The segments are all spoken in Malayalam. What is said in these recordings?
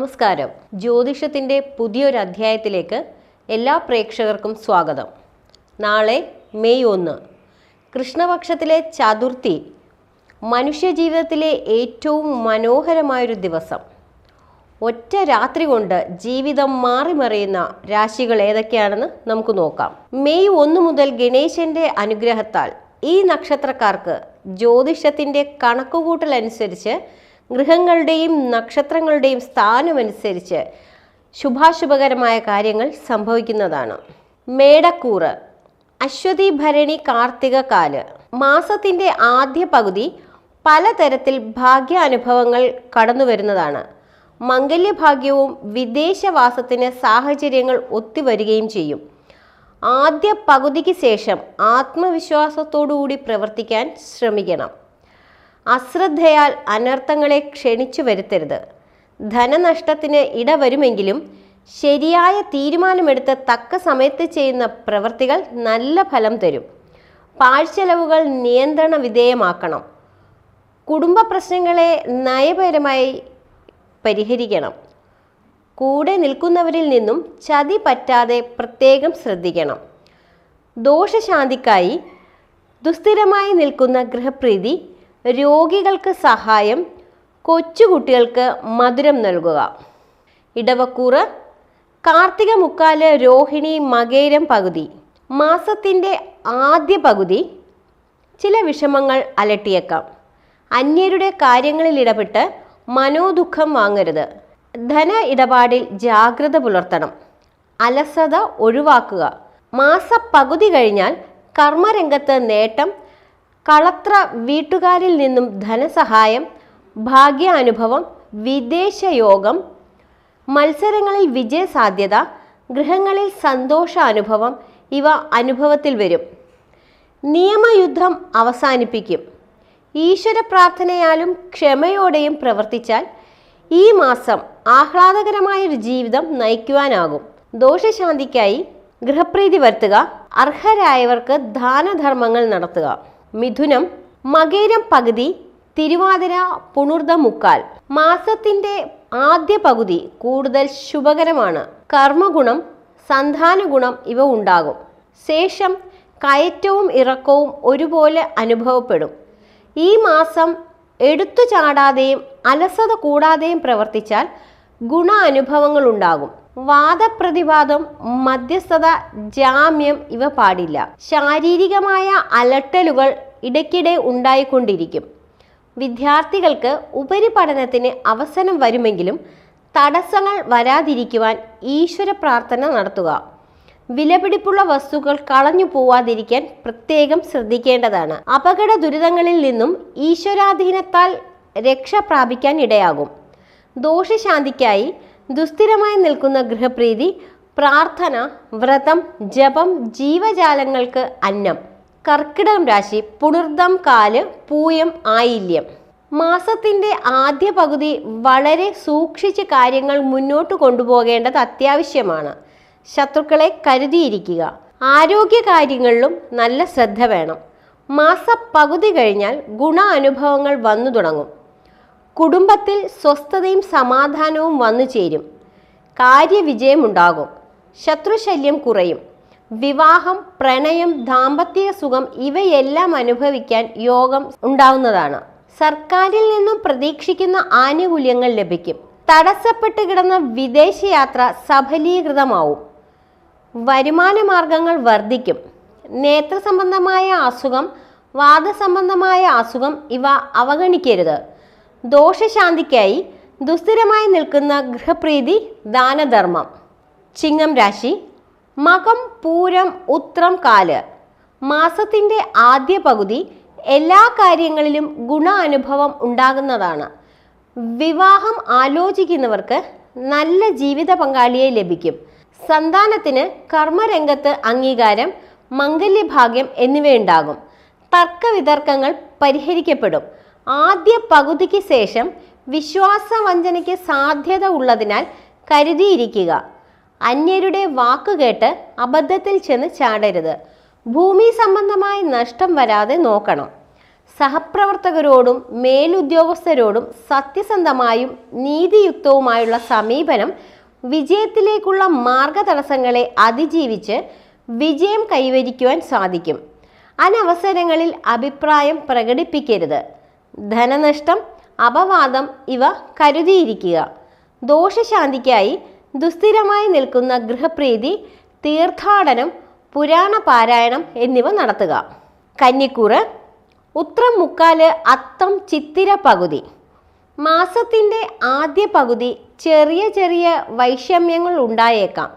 നമസ്കാരം. ജ്യോതിഷത്തിന്റെ പുതിയൊരു അധ്യായത്തിലേക്ക് എല്ലാ പ്രേക്ഷകർക്കും സ്വാഗതം. നാളെ മെയ് ഒന്ന്. കൃഷ്ണപക്ഷത്തിലെ ചതുർത്ഥി മനുഷ്യജീവിതത്തിലെ ഏറ്റവും മനോഹരമായൊരു ദിവസം. ഒറ്റ രാത്രി കൊണ്ട് ജീവിതം മാറിമറിയുന്ന രാശികൾ ഏതൊക്കെയാണെന്ന് നമുക്ക് നോക്കാം. മെയ് ഒന്ന് മുതൽ ഗണേശന്റെ അനുഗ്രഹത്താൽ ഈ നക്ഷത്രക്കാർക്ക് ജ്യോതിഷത്തിന്റെ കണക്കുകൂട്ടലനുസരിച്ച് അനുസരിച്ച് ഗൃഹങ്ങളുടെയും നക്ഷത്രങ്ങളുടെയും സ്ഥാനമനുസരിച്ച് ശുഭാശുഭകരമായ കാര്യങ്ങൾ സംഭവിക്കുന്നതാണ്. മേടക്കൂറ് അശ്വതി ഭരണി കാർത്തിക കാൽ. മാസത്തിന്റെ ആദ്യ പകുതി പലതരത്തിൽ ഭാഗ്യാനുഭവങ്ങൾ കടന്നു വരുന്നതാണ് മംഗല്യഭാഗ്യവും വിദേശവാസത്തിന് സാഹചര്യങ്ങൾ ഒത്തുവരികയും ചെയ്യും. ആദ്യ പകുതിക്ക് ശേഷം ആത്മവിശ്വാസത്തോടുകൂടി പ്രവർത്തിക്കാൻ ശ്രമിക്കണം. അശ്രദ്ധയാൽ അനർത്ഥങ്ങളെ ക്ഷണിച്ചു വരുത്തരുത്. ധനനഷ്ടത്തിന് ഇടവരുമെങ്കിലും ശരിയായ തീരുമാനമെടുത്ത് തക്ക സമയത്ത് ചെയ്യുന്ന പ്രവൃത്തികൾ നല്ല ഫലം തരും. പാഴ്ചെലവുകൾ നിയന്ത്രണ വിധേയമാക്കണം. കുടുംബ പ്രശ്നങ്ങളെ നയപരമായി പരിഹരിക്കണം. കൂടെ നിൽക്കുന്നവരിൽ നിന്നും ചതി പറ്റാതെ പ്രത്യേകം ശ്രദ്ധിക്കണം. ദോഷശാന്തിക്കായി ദുസ്ഥിരമായി നിൽക്കുന്ന ഗൃഹപ്രീതി രോഗികൾക്ക് സഹായം കൊച്ചുകുട്ടികൾക്ക് മധുരം നൽകുക. ഇടവക്കൂറ് കാർത്തിക മുക്കാൽ രോഹിണി മകേരം പകുതി മാസത്തിന്റെ ആദ്യ പകുതി ചില വിഷമങ്ങൾ അലട്ടിയേക്കാം. അന്യരുടെ കാര്യങ്ങളിൽ ഇടപെട്ട് മനോദുഃഖം വാങ്ങരുത്. ധന ഇടപാടിൽ ജാഗ്രത പുലർത്തണം. അലസത ഒഴിവാക്കുക. മാസപ്പകുതി കഴിഞ്ഞാൽ കർമ്മരംഗത്ത് നേട്ടം കളത്ര വീട്ടുകാരിൽ നിന്നും ധനസഹായം ഭാഗ്യാനുഭവം വിദേശയോഗം മത്സരങ്ങളിൽ വിജയസാധ്യത ഗൃഹങ്ങളിൽ സന്തോഷാനുഭവം ഇവ അനുഭവത്തിൽ വരും. നിയമയുദ്ധം അവസാനിപ്പിക്കും. ഈശ്വര പ്രാർത്ഥനയാലും ക്ഷമയോടെയും പ്രവർത്തിച്ചാൽ ഈ മാസം ആഹ്ലാദകരമായൊരു ജീവിതം നയിക്കുവാനാകും. ദോഷശാന്തിക്കായി ഗൃഹപ്രീതി വരുത്തുക അർഹരായവർക്ക് ദാനധർമ്മങ്ങൾ നടത്തുക. മിഥുനം മകേരം പകുതി തിരുവാതിര പുണർദ മുക്കാൽ. മാസത്തിന്റെ ആദ്യ പകുതി കൂടുതൽ ശുഭകരമാണ്. കർമ്മഗുണം സന്താനഗുണം ഇവ ഉണ്ടാകും. ശേഷം കയറ്റവും ഇറക്കവും ഒരുപോലെ അനുഭവപ്പെടും. ഈ മാസം എടുത്തു ചാടാതെയും അലസത കൂടാതെയും പ്രവർത്തിച്ചാൽ ഗുണ ഉണ്ടാകും. വാദപ്രതിവാദം മധ്യസ്ഥത ജാമ്യം ഇവ പാടില്ല. ശാരീരികമായ അലട്ടലുകൾ ഇടയ്ക്കിടെ ഉണ്ടായിക്കൊണ്ടിരിക്കും. വിദ്യാർത്ഥികൾക്ക് ഉപരിപഠനത്തിന് അവസരം വരുമെങ്കിലും തടസ്സങ്ങൾ വരാതിരിക്കുവാൻ ഈശ്വര പ്രാർത്ഥന നടത്തുക. വിലപിടിപ്പുള്ള വസ്തുക്കൾ കളഞ്ഞു പോവാതിരിക്കാൻ പ്രത്യേകം ശ്രദ്ധിക്കേണ്ടതാണ്. അപകട ദുരിതങ്ങളിൽ നിന്നും ഈശ്വരാധീനത്താൽ രക്ഷ പ്രാപിക്കാൻ ഇടയാകും. ദോഷശാന്തിക്കായി ദുസ്ഥിരമായി നിൽക്കുന്ന ഗൃഹപ്രീതി പ്രാർത്ഥന വ്രതം ജപം ജീവജാലങ്ങൾക്ക് അന്നം കർക്കിടകം രാശി പുണർദം കാൽ പൂയം ആയില്യം. മാസത്തിന്റെ ആദ്യ പകുതി വളരെ സൂക്ഷിച്ച് കാര്യങ്ങൾ മുന്നോട്ട് കൊണ്ടുപോകേണ്ടത് അത്യാവശ്യമാണ്. ശത്രുക്കളെ കരുതിയിരിക്കുക. ആരോഗ്യ കാര്യങ്ങളിലും നല്ല ശ്രദ്ധ വേണം. മാസ പകുതി കഴിഞ്ഞാൽ ഗുണ അനുഭവങ്ങൾ വന്നു തുടങ്ങും. കുടുംബത്തിൽ സ്വസ്ഥതയും സമാധാനവും വന്നു ചേരും. കാര്യവിജയമുണ്ടാകും. ശത്രുശല്യം കുറയും. വിവാഹം പ്രണയം ദാമ്പത്യ സുഖം ഇവയെല്ലാം അനുഭവിക്കാൻ യോഗം ഉണ്ടാവുന്നതാണ്. സർക്കാരിൽ നിന്നും പ്രതീക്ഷിക്കുന്ന ആനുകൂല്യങ്ങൾ ലഭിക്കും. തടസ്സപ്പെട്ട് കിടന്ന വിദേശയാത്ര സഫലീകൃതമാവും. വരുമാന മാർഗങ്ങൾ വർദ്ധിക്കും. നേത്ര സംബന്ധമായ അസുഖം വാദസംബന്ധമായ അസുഖം ഇവ അവഗണിക്കരുത്. ദോഷശാന്തിക്കായി ദുസ്ഥിരമായി നിൽക്കുന്ന ഗൃഹപ്രീതി ദാനധർമ്മം. ചിങ്ങം രാശി മകം പൂരം ഉത്രം കാൽ. മാസത്തിന്റെ ആദ്യ പകുതി എല്ലാ കാര്യങ്ങളിലും ഗുണ അനുഭവം ഉണ്ടാകുന്നതാണ്. വിവാഹം ആലോചിക്കുന്നവർക്ക് നല്ല ജീവിത പങ്കാളിയെ ലഭിക്കും. സന്താനത്തിന് കർമ്മരംഗത്ത് അംഗീകാരം മംഗല്യഭാഗ്യം എന്നിവയുണ്ടാകും. തർക്കവിതർക്കങ്ങൾ പരിഹരിക്കപ്പെടും. ആദ്യ പകുതിക്ക് ശേഷം വിശ്വാസവഞ്ചനയ്ക്ക് സാധ്യത ഉള്ളതിനാൽ കരുതിയിരിക്കുക. അന്യരുടെ വാക്കുകേട്ട് അബദ്ധത്തിൽ ചെന്ന് ചാടരുത്. ഭൂമി സംബന്ധമായ നഷ്ടം വരാതെ നോക്കണം. സഹപ്രവർത്തകരോടും മേലുദ്യോഗസ്ഥരോടും സത്യസന്ധമായും നീതിയുക്തവുമായുള്ള സമീപനം വിജയത്തിലേക്കുള്ള മാർഗതടസ്സങ്ങളെ അതിജീവിച്ച് വിജയം കൈവരിക്കുവാൻ സാധിക്കും. അനവസരങ്ങളിൽ അഭിപ്രായം പ്രകടിപ്പിക്കരുത്. ധനനഷ്ടം അപവാദം ഇവ കരുതിയിരിക്കുക. ദോഷശാന്തിക്കായി ദുസ്ഥിരമായി നിൽക്കുന്ന ഗൃഹപ്രീതി തീർത്ഥാടനം പുരാണ പാരായണം എന്നിവ നടത്തുക. കന്നിക്കൂറ് ഉത്രം മുക്കാൽ അത്തം ചിത്തിര പകുതി. മാസത്തിന്റെ ആദ്യ പകുതി ചെറിയ ചെറിയ വൈഷമ്യങ്ങൾ ഉണ്ടായേക്കാം.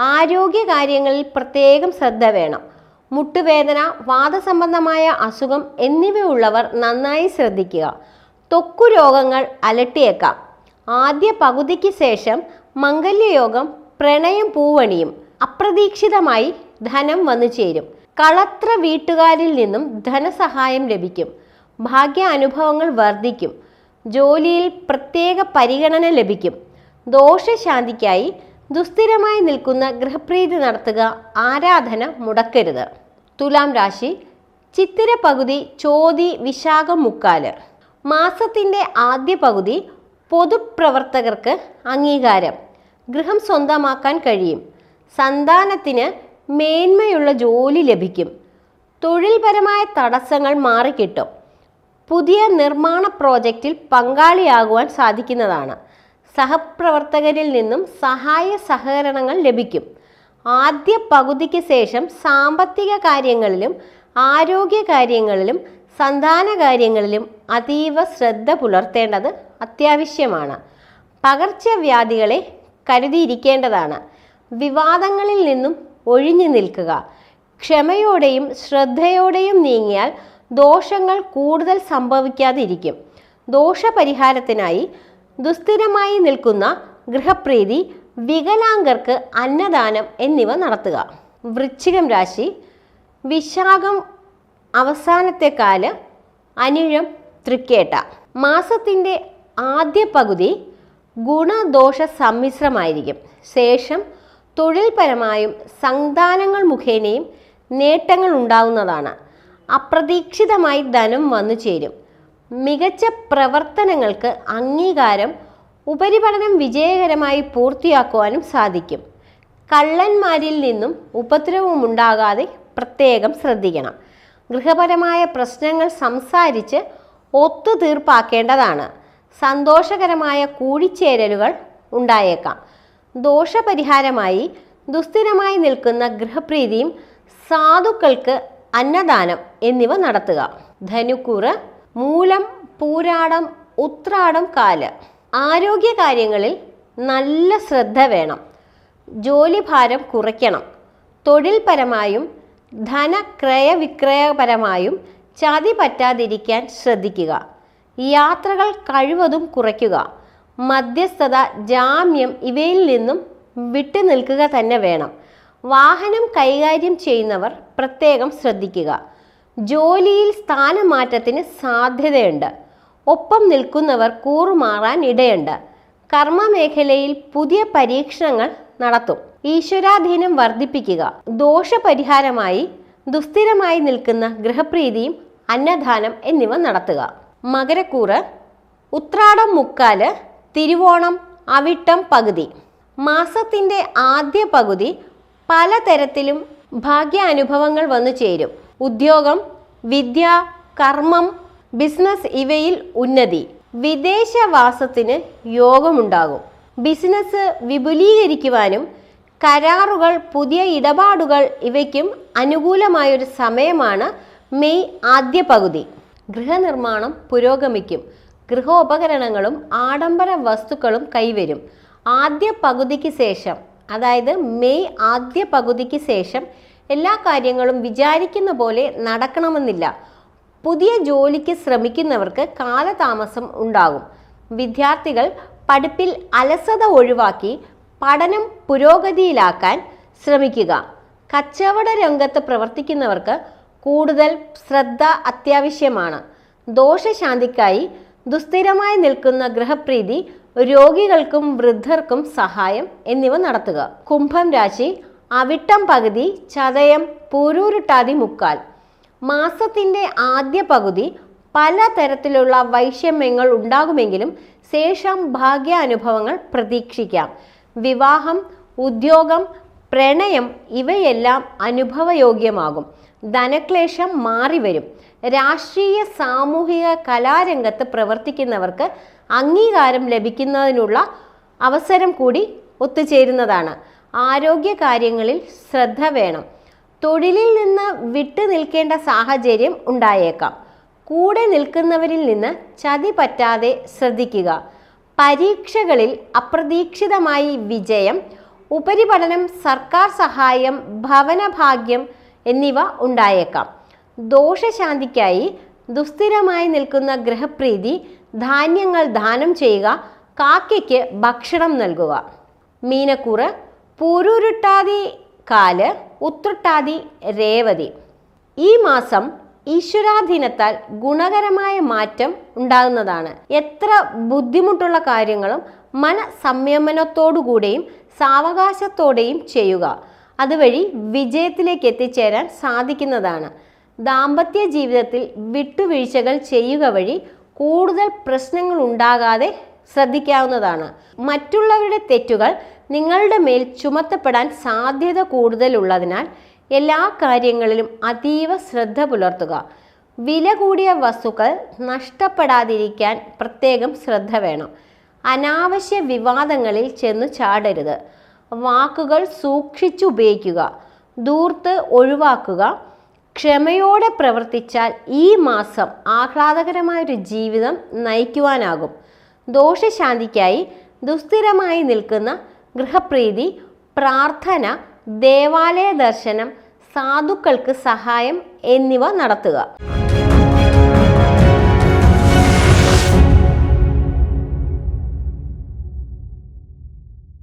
ആരോഗ്യകാര്യങ്ങളിൽ പ്രത്യേകം ശ്രദ്ധ വേണം. മുട്ടുവേദന വാദസംബന്ധമായ അസുഖം എന്നിവയുള്ളവർ നന്നായി ശ്രദ്ധിക്കുക. ത്വക്കു രോഗങ്ങൾ അലട്ടിയേക്കാം. ആദ്യ പകുതിക്ക് ശേഷം മംഗല്യയോഗം പ്രണയം പൂവണിയും അപ്രതീക്ഷിതമായി ധനം വന്നു ചേരും. കളത്ര വീട്ടുകാരിൽ നിന്നും ധനസഹായം ലഭിക്കും. ഭാഗ്യ അനുഭവങ്ങൾ വർദ്ധിക്കും. ജോലിയിൽ പ്രത്യേക പരിഗണന ലഭിക്കും. ദോഷശാന്തിക്കായി ദുസ്ഥിരമായി നിൽക്കുന്ന ഗൃഹപ്രീതി നടത്തുക ആരാധന മുടക്കരുത്. തുലാം രാശി ചിത്തിര പകുതി ചോതി വിശാഖം മുക്കാൽ. മാസത്തിന്റെ ആദ്യ പകുതി പൊതുപ്രവർത്തകർക്ക് അംഗീകാരം. ഗൃഹം സ്വന്തമാക്കാൻ കഴിയും. സന്താനത്തിന് മേന്മയുള്ള ജോലി ലഭിക്കും. തൊഴിൽപരമായ തടസ്സങ്ങൾ മാറിക്കിട്ടും. പുതിയ നിർമ്മാണ പ്രോജക്റ്റിൽ പങ്കാളിയാകുവാൻ സാധിക്കുന്നതാണ്. സഹപ്രവർത്തകരിൽ നിന്നും സഹായ സഹകരണങ്ങൾ ലഭിക്കും. ആദ്യ പകുതിക്ക് ശേഷം സാമ്പത്തിക കാര്യങ്ങളിലും ആരോഗ്യ കാര്യങ്ങളിലും സന്താന കാര്യങ്ങളിലും അതീവ ശ്രദ്ധ പുലർത്തേണ്ടത് അത്യാവശ്യമാണ്. പകർച്ചവ്യാധികളെ കരുതിയിരിക്കേണ്ടതാണ്. വിവാദങ്ങളിൽ നിന്നും ഒഴിഞ്ഞു നിൽക്കുക. ക്ഷമയോടെയും ശ്രദ്ധയോടെയും നീങ്ങിയാൽ ദോഷങ്ങൾ കൂടുതൽ സംഭവിക്കാതിരിക്കും. ദോഷപരിഹാരത്തിനായി ദുസ്ഥിരമായി നിൽക്കുന്ന ഗൃഹപ്രീതി വികലാംഗർക്ക് അന്നദാനം എന്നിവ നടത്തുക. വൃശ്ചികം രാശി വിശാഖം അവസാനത്തെ കാൽ അനിഴം തൃക്കേട്ട. മാസത്തിന്റെ ആദ്യ പകുതി ഗുണദോഷ സമ്മിശ്രമായിരിക്കും. ശേഷം തൊഴിൽപരമായും സന്താനങ്ങൾ മുഖേനയും നേട്ടങ്ങൾ ഉണ്ടാവുന്നതാണ്. അപ്രതീക്ഷിതമായി ധനം വന്നു ചേരും. മികച്ച പ്രവർത്തനങ്ങൾക്ക് അംഗീകാരം ഉപരിപഠനം വിജയകരമായി പൂർത്തിയാക്കുവാനും സാധിക്കും. കള്ളന്മാരിൽ നിന്നും ഉപദ്രവമുണ്ടാകാതെ പ്രത്യേകം ശ്രദ്ധിക്കണം. ഗൃഹപരമായ പ്രശ്നങ്ങൾ സംസാരിച്ച് ഒത്തുതീർപ്പാക്കേണ്ടതാണ്. സന്തോഷകരമായ കൂടിച്ചേരലുകൾ ഉണ്ടായേക്കാം. ദോഷപരിഹാരമായി ദുസ്ഥിരമായി നിൽക്കുന്ന ഗൃഹപ്രീതിയും സാധുക്കൾക്ക് അന്നദാനം എന്നിവ നടത്തുക. ധനുക്കൂറ് മൂലം പൂരാടം ഉത്രാടം കാൽ. ആരോഗ്യ കാര്യങ്ങളിൽ നല്ല ശ്രദ്ധ വേണം. ജോലിഭാരം കുറയ്ക്കണം. തൊഴിൽപരമായും ധനക്രയവിക്രയപരമായും ചതി പറ്റാതിരിക്കാൻ ശ്രദ്ധിക്കുക. യാത്രകൾ കഴിവതും കുറയ്ക്കുക. മധ്യസ്ഥത ജാമ്യം ഇവയിൽ നിന്നും വിട്ടു നിൽക്കുക തന്നെ വേണം. വാഹനം കൈകാര്യം ചെയ്യുന്നവർ പ്രത്യേകം ശ്രദ്ധിക്കുക. ജോലിയിൽ സ്ഥാനമാറ്റത്തിന് സാധ്യതയുണ്ട്. ഒപ്പം നിൽക്കുന്നവർ കൂറുമാറാൻ ഇടയുണ്ട്. കർമ്മമേഖലയിൽ പുതിയ പരീക്ഷണങ്ങൾ നടത്തും. ഈശ്വരാധീനം വർദ്ധിപ്പിക്കുക. ദോഷപരിഹാരമായി ദുസ്ഥിരമായി നിൽക്കുന്ന ഗൃഹപ്രീതിയും അന്നദാനം എന്നിവ നടത്തുക. മകരക്കൂറ് ഉത്രാടം മുക്കാൽ തിരുവോണം അവിട്ടം പകുതി. മാസത്തിന്റെ ആദ്യ പകുതി പലതരത്തിലും ഭാഗ്യാനുഭവങ്ങൾ വന്നു ചേരും. ഉദ്യോഗം വിദ്യ കർമ്മം ബിസിനസ് ഇവയിൽ ഉന്നതി. വിദേശവാസത്തിന് യോഗമുണ്ടാകും. ബിസിനസ് വിപുലീകരിക്കുവാനും കരാറുകൾ പുതിയ ഇടപാടുകൾ ഇവയ്ക്കും അനുകൂലമായൊരു സമയമാണ് മെയ് ആദ്യ പകുതി. ഗൃഹനിർമ്മാണം പുരോഗമിക്കും. ഗൃഹോപകരണങ്ങളും ആഡംബര വസ്തുക്കളും കൈവരും. ആദ്യ പകുതിക്ക് ശേഷം അതായത് മെയ് ആദ്യ പകുതിക്ക് ശേഷം എല്ലാ കാര്യങ്ങളും വിചാരിക്കുന്ന പോലെ നടക്കണമെന്നില്ല. പുതിയ ജോലിക്ക് ശ്രമിക്കുന്നവർക്ക് കാലതാമസം ഉണ്ടാകും. വിദ്യാർത്ഥികൾ പഠിപ്പിൽ അലസത ഒഴിവാക്കി പഠനം പുരോഗതിയിലാക്കാൻ ശ്രമിക്കുക. കച്ചവട രംഗത്ത് പ്രവർത്തിക്കുന്നവർക്ക് കൂടുതൽ ശ്രദ്ധ അത്യാവശ്യമാണ്. ദോഷശാന്തിക്കായി ദുസ്ഥിരമായി നിൽക്കുന്ന ഗൃഹപ്രീതി രോഗികൾക്കും വൃദ്ധർക്കും സഹായം എന്നിവ നടത്തുക. കുംഭം രാശി അവിട്ടം പകുതി ചതയം പൂരൂരുട്ടാതി മുക്കാൽ മാസത്തിന്റെ ആദ്യ പകുതി പല തരത്തിലുള്ള വൈഷമ്യങ്ങൾ ഉണ്ടാകുമെങ്കിലും ശേഷം ഭാഗ്യാനുഭവങ്ങൾ പ്രതീക്ഷിക്കാം. വിവാഹം ഉദ്യോഗം പ്രണയം ഇവയെല്ലാം അനുഭവയോഗ്യമാകും. ധനക്ലേശം മാറിവരും. രാഷ്ട്രീയ സാമൂഹിക കലാരംഗത്ത് പ്രവർത്തിക്കുന്നവർക്ക് അംഗീകാരം ലഭിക്കുന്നതിനുള്ള അവസരം കൂടി ഒത്തുചേരുന്നതാണ്. ആരോഗ്യ കാര്യങ്ങളിൽ ശ്രദ്ധ വേണം. തൊഴിലിൽ നിന്ന് വിട്ടു നിൽക്കേണ്ട സാഹചര്യം ഉണ്ടായേക്കാം. കൂടെ നിൽക്കുന്നവരിൽ നിന്ന് ചതി പറ്റാതെ ശ്രദ്ധിക്കുക. പരീക്ഷകളിൽ അപ്രതീക്ഷിതമായി വിജയം ഉപരിപഠനം സർക്കാർ സഹായം ഭവനഭാഗ്യം എന്നിവ ഉണ്ടായേക്കാം. ദോഷശാന്തിക്കായി ദുസ്ഥിരമായി നിൽക്കുന്ന ഗ്രഹപ്രീതി ധാന്യങ്ങൾ ദാനം ചെയ്യുക കാക്കയ്ക്ക് ഭക്ഷണം നൽകുക. മീനക്കൂറ് പൂരുരുട്ടാതി കാൽ ഉത്രട്ടാതി രേവതി. ഈ മാസം ഈശ്വരാധീനത്താൽ ഗുണകരമായ മാറ്റം ഉണ്ടാകുന്നതാണ്. എത്ര ബുദ്ധിമുട്ടുള്ള കാര്യങ്ങളും മന സംയമനത്തോടുകൂടെയും സാവകാശത്തോടെയും ചെയ്യുക. അതുവഴി വിജയത്തിലേക്ക് എത്തിച്ചേരാൻ സാധിക്കുന്നതാണ്. ദാമ്പത്യ ജീവിതത്തിൽ വിട്ടുവീഴ്ചകൾ ചെയ്യുക വഴി കൂടുതൽ പ്രശ്നങ്ങൾ ഉണ്ടാകാതെ ശ്രദ്ധിക്കാവുന്നതാണ്. മറ്റുള്ളവരുടെ തെറ്റുകൾ നിങ്ങളുടെ മേൽ ചുമത്തപ്പെടാൻ സാധ്യത കൂടുതലുള്ളതിനാൽ എല്ലാ കാര്യങ്ങളിലും അതീവ ശ്രദ്ധ പുലർത്തുക. വില കൂടിയ വസ്തുക്കൾ നഷ്ടപ്പെടാതിരിക്കാൻ പ്രത്യേകം ശ്രദ്ധ വേണം. അനാവശ്യ വിവാദങ്ങളിൽ ചെന്ന് ചാടരുത്. വാക്കുകൾ സൂക്ഷിച്ചുപയോഗിക്കുക. ദൂർത്ത് ഒഴിവാക്കുക. ക്ഷമയോടെ പ്രവർത്തിച്ചാൽ ഈ മാസം ആഹ്ലാദകരമായൊരു ജീവിതം നയിക്കുവാനാകും. ദോഷശാന്തിക്കായി ദുസ്ഥിരമായി നിൽക്കുന്ന ഗൃഹപ്രീതി പ്രാർത്ഥന ദേവാലയ ദർശനം സാധുക്കൾക്ക് സഹായം എന്നിവ നടത്തുക.